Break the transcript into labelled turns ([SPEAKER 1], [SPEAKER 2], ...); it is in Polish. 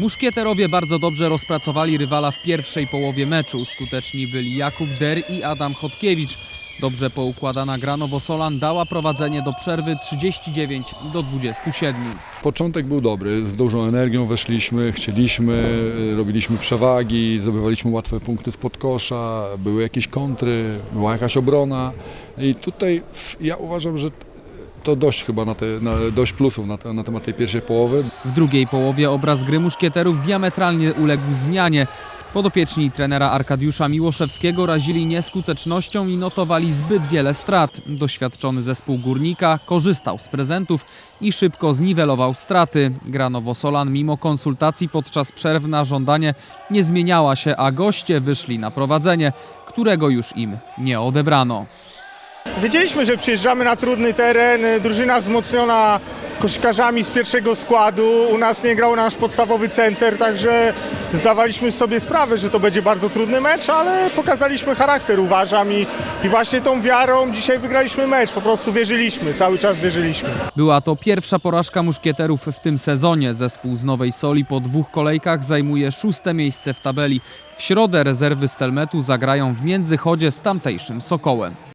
[SPEAKER 1] Muszkieterowie bardzo dobrze rozpracowali rywala w pierwszej połowie meczu. Skuteczni byli Jakub Der i Adam Chodkiewicz. Dobrze poukładana gra Nowosolan dała prowadzenie do przerwy 39 do 27.
[SPEAKER 2] Początek był dobry, z dużą energią weszliśmy, chcieliśmy, y, robiliśmy przewagi, zdobywaliśmy łatwe punkty spod kosza, były jakieś kontry, była jakaś obrona i tutaj ja uważam, że to dość chyba na te, na, dość plusów na, te, na temat tej pierwszej połowy.
[SPEAKER 1] W drugiej połowie obraz gry muszkieterów diametralnie uległ zmianie. Podopieczni trenera Arkadiusza Miłoszewskiego razili nieskutecznością i notowali zbyt wiele strat. Doświadczony zespół górnika korzystał z prezentów i szybko zniwelował straty. Gra Nowosolan mimo konsultacji podczas przerw na żądanie nie zmieniała się, a goście wyszli na prowadzenie, którego już im nie odebrano.
[SPEAKER 3] Wiedzieliśmy, że przyjeżdżamy na trudny teren, drużyna wzmocniona koszykarzami z pierwszego składu, u nas nie grał nasz podstawowy center, także zdawaliśmy sobie sprawę, że to będzie bardzo trudny mecz, ale pokazaliśmy charakter uważam i, i właśnie tą wiarą dzisiaj wygraliśmy mecz, po prostu wierzyliśmy, cały czas wierzyliśmy.
[SPEAKER 1] Była to pierwsza porażka muszkieterów w tym sezonie. Zespół z Nowej Soli po dwóch kolejkach zajmuje szóste miejsce w tabeli. W środę rezerwy Stelmetu zagrają w międzychodzie z tamtejszym Sokołem.